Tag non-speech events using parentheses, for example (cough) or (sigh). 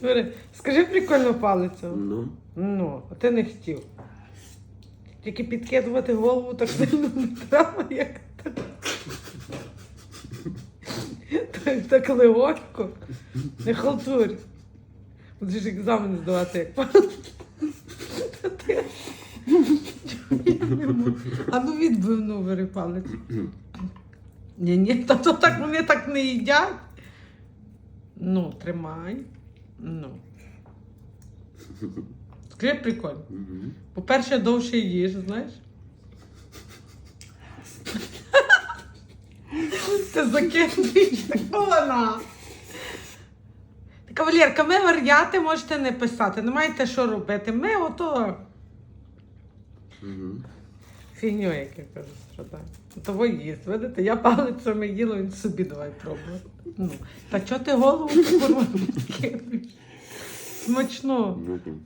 Говори, Скажи прикольну палицю. Ну. Ну, а ти не хотів. Тільки підкидувати голову так сильно не треба, як так. Так, так легонько. Не халтурь. Будеш екзамен здавати, як можу. А ну відбив ну бери палець. Ні, ні, та то так вони так не їдять. Ну, тримай. Ну. Скажи прикольно. Мгм. По-перше, довше їж, знаєш? Ти закинуєш така вона. Кавалерка, ми варіати можете не писати, не маєте що робити. Ми ото Мгм. Фігню, як я кажу, страдаємо. Того їсть, видите, я палицями їла, він собі давай пробувати. Ну, та чого ти голову таку кидаєш? (laughs) Смачно. Там.